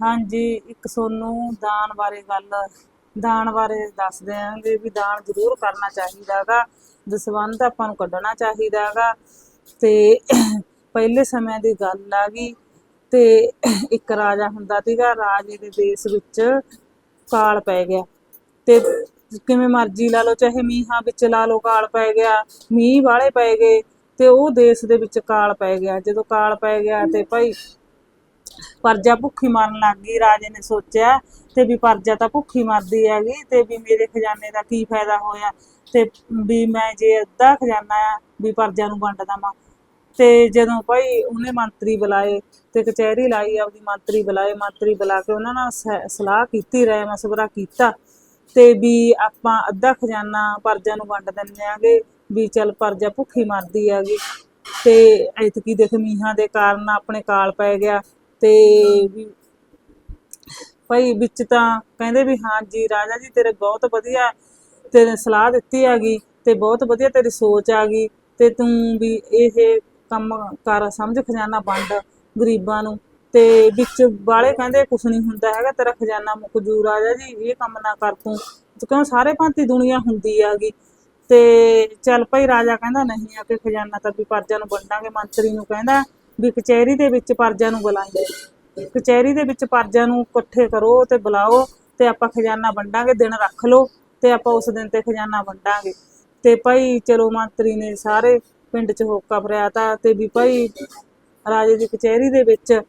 ਹਾਂਜੀ, ਇੱਕ ਸੋਨੂੰ ਦਾਨ ਬਾਰੇ ਗੱਲ, ਦਾਨ ਬਾਰੇ ਦੱਸ ਦਿਆਂਗੇ ਵੀ ਦਾਨ ਜ਼ਰੂਰ ਕਰਨਾ ਚਾਹੀਦਾ ਚਾਹੀਦਾਗਾ ਦਸਵੰਧ ਆਪਾਂ ਨੂੰ ਕੱਢਣਾ ਚਾਹੀਦਾ ਚਾਹੀਦਾਗਾ ਤੇ ਪਹਿਲੇ ਸਮੇਂ ਦੀ ਗੱਲ ਆ ਗਈ, ਤੇ ਇੱਕ ਰਾਜਾ ਹੁੰਦਾ ਸੀਗਾ, ਰਾਜੇ ਦੇ ਦੇਸ਼ ਵਿੱਚ ਕਾਲ ਪੈ ਗਿਆ। ਤੇ ਕਿਵੇਂ ਮਰਜ਼ੀ ਲਾ ਲਓ, ਚਾਹੇ ਮੀਂਹਾਂ ਵਿੱਚ ਲਾ ਲਓ ਕਾਲ ਪੈ ਗਿਆ, ਮੀਂਹ ਵਾਲੇ ਪੈ ਗਏ, ਤੇ ਉਹ ਦੇਸ਼ ਦੇ ਵਿੱਚ ਕਾਲ ਪੈ ਗਿਆ। ਜਦੋਂ ਕਾਲ ਪੈ ਗਿਆ ਤੇ ਭਾਈ ਪਰਜਾ ਭੁੱਖੀ ਮਰਨ ਲੱਗ ਗਈ, ਰਾਜੇ ਨੇ ਸੋਚਿਆ ਤੇ ਵੀ ਪਰਜਾ ਤਾਂ ਭੁੱਖੀ ਮਰਦੀ ਹੈਗੀ ਤੇ ਵੀ ਮੇਰੇ ਖਜ਼ਾਨੇ ਦਾ ਕੀ ਫਾਇਦਾ ਹੋਇਆ ਤੇ ਵੀ ਮੈਂ ਜੇ ਅੱਧਾ ਖਜ਼ਾਨਾ ਵੀ ਪਰਜਾ ਨੂੰ ਵੰਡ ਦਵਾਂ। ਤੇ ਜਦੋਂ ਭਾਈ ਉਹਨੇ ਮੰਤਰੀ ਬੁਲਾਏ ਤੇ ਕਚਹਿਰੀ ਲਾਈ, ਆਪਦੀ ਮੰਤਰੀ ਬੁਲਾਏ, ਮੰਤਰੀ ਬੁਲਾ ਕੇ ਉਹਨਾਂ ਨਾਲ ਸਲਾਹ ਕੀਤੀ, ਰਾਏ ਮਸ਼ਵਰਾ ਕੀਤਾ ਤੇ ਵੀ ਆਪਾਂ ਅੱਧਾ ਖਜ਼ਾਨਾ ਪਰਜਾ ਨੂੰ ਵੰਡ ਦਿੰਦੇ ਆਂਗੇ ਵੀ ਚੱਲ ਪਰਜਾ ਭੁੱਖੀ ਮਰਦੀ ਹੈਗੀ ਤੇ ਐਤਕੀ ਦੇਖ ਮੀਹਾਂ ਦੇ ਕਾਰਨ ਆਪਣੇ ਕਾਲ ਪੈ ਗਿਆ ਤੇ ਵੀ ਭਾਈ ਵਿੱਚ ਤਾਂ ਕਹਿੰਦੇ ਵੀ, ਹਾਂ ਜੀ, ਰਾਜਾ ਜੀ, ਤੇਰੇ ਬਹੁਤ ਵਧੀਆ ਤੇਰੇ ਸਲਾਹ ਦਿੱਤੀ ਹੈਗੀ ਤੇ ਬਹੁਤ ਵਧੀਆ ਤੇਰੀ ਸੋਚ ਆ ਗਈ ਤੇ ਤੂੰ ਵੀ ਇਹ ਕੰਮ ਕਰ, ਸਮਝ ਖਜ਼ਾਨਾ ਵੰਡ ਗਰੀਬਾਂ ਨੂੰ। ਤੇ ਵਿੱਚ ਵਾਲੇ ਕਹਿੰਦੇ ਕੁਛ ਨਹੀਂ ਹੁੰਦਾ ਹੈਗਾ, ਤੇਰਾ ਖਜ਼ਾਨਾ ਮੁੱਕ ਜੂ, ਰਾਜਾ ਜੀ ਇਹ ਕੰਮ ਨਾ ਕਰ ਤੂੰ। ਕਿਉਂ ਸਾਰੇ ਭਾਂਤੀ ਦੁਨੀਆ ਹੁੰਦੀ ਹੈਗੀ। ਤੇ ਚੱਲ ਭਾਈ ਰਾਜਾ ਕਹਿੰਦਾ ਨਹੀਂ ਆ ਕਿ ਖਜ਼ਾਨਾ ਤਾਂ ਵੀ ਪਰਜਾ ਨੂੰ ਵੰਡਾਂਗੇ, ਮੰਤਰੀ ਨੂੰ ਕਹਿੰਦਾ। ਵੀ ਕਚਹਿਰੀ ਦੇ ਵਿੱਚ ਪਰਜਾ ਨੂੰ ਬੁਲਾਈਏ। ਕਚਹਿਰੀ ਦੇ ਵਿੱਚ ਪਰਜਾ ਨੂੰ ਇਕੱਠੇ ਕਰੋ ਤੇ ਬੁਲਾਓ ਤੇ ਆਪਾਂ ਖਜ਼ਾਨਾ ਵੰਡਾਂਗੇ, ਦਿਨ ਰੱਖ ਲਓ ਤੇ ਆਪਾਂ ਉਸ ਦਿਨ ਤੇ ਖਜ਼ਾਨਾ ਵੰਡਾਂਗੇ। ਤੇ ਭਾਈ ਚਲੋ ਮੰਤਰੀ ਨੇ ਸਾਰੇ ਪਿੰਡ 'ਚ ਹੋਕਾ ਭਰਿਆ ਤਾ ਤੇ ਵੀ ਭਾਈ ਰਾਜੇ ਦੀ ਕਚਹਿਰੀ ਦੇ ਵਿੱਚ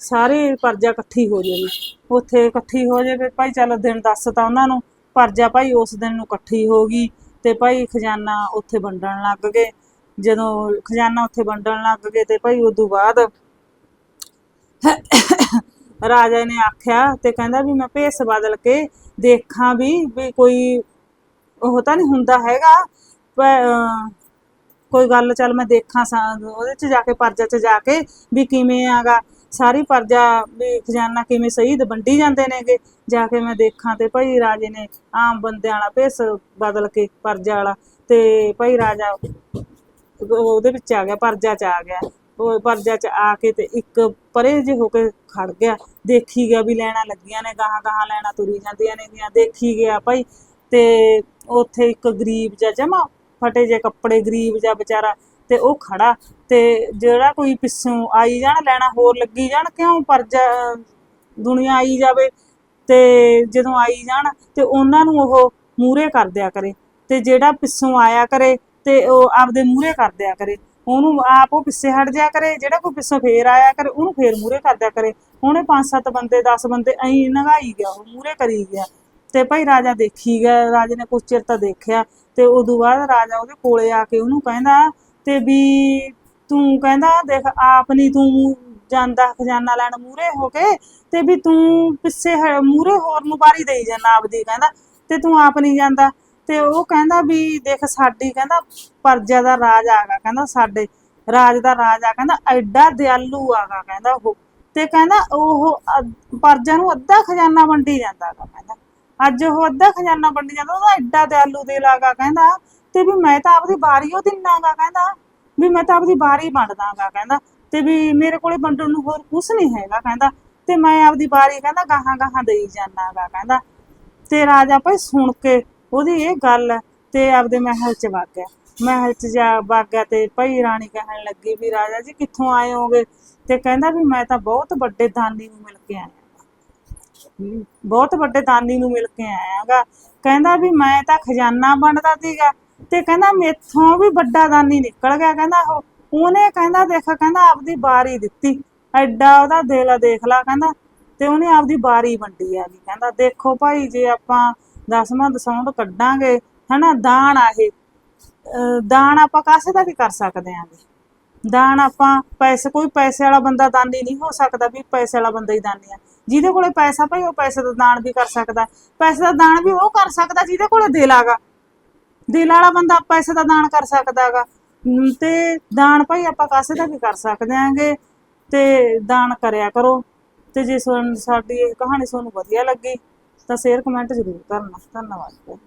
ਸਾਰੇ ਪਰਜਾ ਇਕੱਠੀ ਹੋ ਜਾਵੇ। ਉੱਥੇ ਇਕੱਠੀ ਹੋ ਜਾਵੇ, ਭਾਈ ਚੱਲ ਦਿਨ ਦੱਸ ਤਾਂ ਉਹਨਾਂ ਨੂੰ, ਪਰਜਾ ਭਾਈ ਉਸ ਦਿਨ ਨੂੰ ਇਕੱਠੀ ਹੋ ਗਈ ਤੇ ਭਾਈ ਖਜ਼ਾਨਾ ਉੱਥੇ ਵੰਡਣ ਲੱਗ ਗਏ। ਜਦੋਂ ਖਜ਼ਾਨਾ ਉੱਥੇ ਵੰਡਣ ਲੱਗ ਗਏ ਤੇ ਭਾਈ ਉਦੋਂ ਬਾਅਦ ਰਾਜਾ ਨੇ ਆਖਿਆ ਤੇ ਕਹਿੰਦਾ ਵੀ ਮੈਂ ਭੇਸ ਬਦਲ ਕੇ ਦੇਖਾਂ ਵੀ ਵੀ ਕੋਈ ਉਹ ਤਾਂ ਨਹੀਂ ਹੁੰਦਾ ਹੈਗਾ ਕੋਈ ਗੱਲ ਚੱਲ ਮੈਂ ਦੇਖਾਂ ਉਹਦੇ ਚ ਜਾ ਕੇ, ਪਰਜਾ ਚ ਜਾ ਕੇ ਵੀ ਕਿਵੇਂ ਆਗਾ। ਸਾਰੀ ਪਰਜਾ ਵੀ ਖਜ਼ਾਨਾ ਕਿਵੇਂ ਸਹੀ ਵੰਡੀ ਜਾਂਦੇ ਨੇਗੇ। ਜਾ ਕੇ ਮੈਂ ਦੇਖਾਂ ਤੇ ਭਾਈ ਰਾਜੇ ਨੇ ਆਮ ਬੰਦਿਆਂ ਵਾਲਾ ਭੇਸ ਬਦਲ ਕੇ ਪਰਜਾ ਵਾਲਾ ਤੇ ਭਾਈ ਰਾਜਾ ਉਹਦੇ ਵਿੱਚ ਆ ਗਿਆ, ਪਰਜਾ ਚ ਆ ਗਿਆ। ਉਹ ਪਰਜਾ ਚ ਆ ਕੇ ਤੇ ਇੱਕ ਪਰੇ ਜੇ ਹੋ ਕੇ ਖੜ ਗਿਆ। ਦੇਖੀ ਗਿਆ ਵੀ ਲੈਣਾ ਲੱਗੀਆਂ ਨੇ, ਗਾਹਾਂ ਗਾਹਾਂ ਲੈਣਾ ਤੁਰੀ ਜਾਂਦੀਆਂ ਨੇਗੀਆਂ। ਦੇਖੀ ਗਿਆ ਭਾਈ ਤੇ ਉੱਥੇ ਇੱਕ ਗਰੀਬ ਜਿਹਾ ਜਮਾ ਫਟੇ ਜੇ ਕੱਪੜੇ ਗਰੀਬ ਜਿਹਾ ਵਿਚਾਰਾ ਤੇ ਉਹ ਖੜਾ ਤੇ ਜਿਹੜਾ ਕੋਈ ਪਿੱਛੋਂ ਆਈ ਜਾਣ, ਲੈਣਾ ਹੋਰ ਲੱਗੀ ਜਾਣ, ਕਿਉਂ ਪਰਜਾ ਦੁਨੀਆ ਆਈ ਜਾਵੇ? ਤੇ ਜਦੋਂ ਆਈ ਜਾਣ ਤੇ ਉਹਨਾਂ ਨੂੰ ਉਹ ਮੂਰੇ ਕਰ ਦਿਆ ਕਰੇ। ਤੇ ਜਿਹੜਾ ਪਿੱਛੋਂ ਆਇਆ ਕਰੇ ਤੇ ਉਹ ਆਪਦੇ ਮੂਹਰੇ ਕਰ ਦਿਆ ਕਰੇ। ਉਹਨੂੰ ਆਪ ਉਹ ਪਿੱਛੇ ਹਟ ਜਾ ਕਰੇ, ਜਿਹੜਾ ਕੋਈ ਪਿੱਛੋਂ ਫੇਰ ਆਇਆ ਕਰੇ, ਉਹਨੂੰ ਫੇਰ ਮੂਹਰੇ ਕਰ ਦਿਆ ਕਰੇ। ਉਹਨੇ ਪੰਜ ਸੱਤ ਬੰਦੇ 10 ਬੰਦੇ ਐਂ ਨਗਾਈ ਗਿਆ ਉਹ ਮੂਹਰੇ ਕਰੀ ਗਿਆ। ਤੇ ਭਾਈ ਰਾਜਾ ਦੇਖੀ ਗਿਆ, ਰਾਜੇ ਨੇ ਕੁਛ ਚਿਰ ਤਾਂ ਦੇਖਿਆ। ਤੇ ਉਦੋਂ ਬਾਅਦ ਰਾਜਾ ਉਹਦੇ ਕੋਲੇ ਆ ਕੇ ਉਹਨੂੰ ਕਹਿੰਦਾ, ਤੇ ਵੀ ਤੂੰ ਕਹਿੰਦਾ, ਦੇਖ ਆਪ ਨਹੀਂ ਤੂੰ ਜਾਂਦਾ ਖਜ਼ਾਨਾ ਲੈਣ ਮੂਰੇ ਹੋ ਕੇ, ਤੇ ਵੀ ਤੂੰ ਪਿੱਛੇ ਮੂਰੇ ਹੋਰ ਨੂੰ ਬਾਰੀ ਦੇਈ ਜਾਂਦਾ ਆਪਦੀ, ਕਹਿੰਦਾ। ਤੇ ਤੂੰ ਆਪ ਨਹੀਂ ਜਾਂਦਾ। ਤੇ ਉਹ ਕਹਿੰਦਾ ਵੀ ਦੇਖ ਸਾਡੀ ਕਹਿੰਦਾ ਪਰਜਾ ਦਾ ਰਾਜ ਆਗਾ, ਕਹਿੰਦਾ ਸਾਡੇ ਰਾਜ ਦਾ ਰਾਜ ਆ, ਕਹਿੰਦਾ ਐਡਾ ਦਿਆਲੂ ਆਗਾ ਕਹਿੰਦਾ ਉਹ। ਤੇ ਕਹਿੰਦਾ ਉਹ ਪਰਜਾ ਨੂੰ ਅੱਧਾ ਖਜ਼ਾਨਾ ਵੰਡੀ ਜਾਂਦਾ ਗਾ ਕਹਿੰਦਾ। ਅੱਜ ਉਹ ਅੱਧਾ ਖਜ਼ਾਨਾ ਵੰਡੀ ਜਾਂਦਾ, ਉਹਦਾ ਐਡਾ ਦਿਆਲੂ ਦਿਲ ਆਗਾ ਕਹਿੰਦਾ ਤੇ ਵੀ ਮੈਂ ਤਾਂ ਆਪਦੀ ਵਾਰੀ ਉਹ ਦਿਨਾਗਾ ਕਹਿੰਦਾ, ਵੀ ਮੈਂ ਤਾਂ ਆਪਦੀ ਬਾਰੀ ਵੰਡਦਾਗਾ ਕਹਿੰਦਾ। ਤੇ ਵੀ ਮੇਰੇ ਕੋਲੇ ਵੰਡਣ ਨੂੰ ਹੋਰ ਕੁਝ ਨਹੀਂ ਹੈਗਾ ਕਹਿੰਦਾ। ਤੇ ਮੈਂ ਆਪਦੀ ਵਾਰੀ ਕਹਿੰਦਾ ਗਾਹਾਂ ਗਾਹਾਂ ਦੇਈ ਜਾਨਾਗਾ ਕਹਿੰਦਾ। ਤੇ ਰਾਜਾ ਭਾਈ ਸੁਣ ਕੇ ਉਹਦੀ ਇਹ ਗੱਲ ਹੈ ਤੇ ਆਪਦੇ ਮਹਿਲ ਚ ਵਗ ਗਿਆ। ਮਹਿਲ ਚ ਜਾ ਵਗ ਗਿਆ ਤੇ ਭਾਈ ਰਾਣੀ ਕਹਿਣ ਲੱਗੀ ਵੀ ਰਾਜਾ ਜੀ ਕਿੱਥੋਂ ਆਏ ਹੋਗੇ? ਤੇ ਕਹਿੰਦਾ ਵੀ ਮੈਂ ਤਾਂ ਬਹੁਤ ਵੱਡੇ ਦਾਨੀ ਨੂੰ ਮਿਲ ਕੇ ਆਇਆ ਬਹੁਤ ਵੱਡੇ ਦਾਨੀ ਨੂੰ ਮਿਲ ਕੇ ਆਇਆਗਾ ਕਹਿੰਦਾ ਵੀ ਮੈਂ ਤਾਂ ਖਜ਼ਾਨਾ ਬਣਦਾ ਸੀਗਾ ਤੇ ਕਹਿੰਦਾ ਮੇਥੋਂ ਵੀ ਵੱਡਾ ਦਾਨੀ ਨਿਕਲ ਗਿਆ। ਕਹਿੰਦਾ ਉਹ, ਉਹਨੇ ਕਹਿੰਦਾ ਦੇਖ, ਕਹਿੰਦਾ ਆਪਦੀ ਬਾਰੀ ਦਿੱਤੀ। ਐਡਾ ਉਹਦਾ ਦਿਲ ਆ ਦੇਖ ਲਾ, ਕਹਿੰਦਾ। ਤੇ ਉਹਨੇ ਆਪਦੀ ਬਾਰੀ ਵੰਡੀ ਆ ਗਈ ਕਹਿੰਦਾ ਦੇਖੋ ਭਾਈ ਜੇ ਆਪਾਂ ਦਸਵਾਂ ਦਸੌਂਦ ਕੱਢਾਂਗੇ, ਹਨਾ? ਦਾਨ ਆ ਇਹ। ਦਾਨ ਆਪਾਂ ਕਾਸੇ ਦਾ ਵੀ ਕਰ ਸਕਦੇ ਆਂਗੇ ਦਾਨ ਆਪਾਂ ਪੈਸੇ, ਕੋਈ ਪੈਸੇ ਵਾਲਾ ਬੰਦਾ ਦਾਨੀ ਨਹੀਂ ਹੋ ਸਕਦਾ ਵੀ ਪੈਸੇ ਵਾਲਾ ਬੰਦਾ ਹੀ ਦਾਨੀ ਆ। ਜਿਹਦੇ ਕੋਲੇ ਪੈਸਾ ਭਾਈ, ਉਹ ਪੈਸੇ ਦਾ ਦਾਨ ਵੀ ਕਰ ਸਕਦਾ। ਪੈਸੇ ਦਾ ਦਾਨ ਵੀ ਉਹ ਕਰ ਸਕਦਾ ਜਿਹਦੇ ਕੋਲੇ ਦਿਲ ਆਗਾ। ਦਿਲ ਵਾਲਾ ਬੰਦਾ ਪੈਸੇ ਦਾ ਦਾਨ ਕਰ ਸਕਦਾਗਾ ਤੇ ਦਾਨ ਭਾਈ ਆਪਾਂ ਕਾਸੇ ਦਾ ਵੀ ਕਰ ਸਕਦੇ ਆਂਗੇ। ਤੇ ਦਾਨ ਕਰਿਆ ਕਰੋ। ਤੇ ਜੇ ਸਾਡੀ ਇਹ ਕਹਾਣੀ ਤੁਹਾਨੂੰ ਵਧੀਆ ਲੱਗੀ ਤਾਂ ਸ਼ੇਅਰ ਕਮੈਂਟ ਜ਼ਰੂਰ ਕਰਨਾ। ਧੰਨਵਾਦ।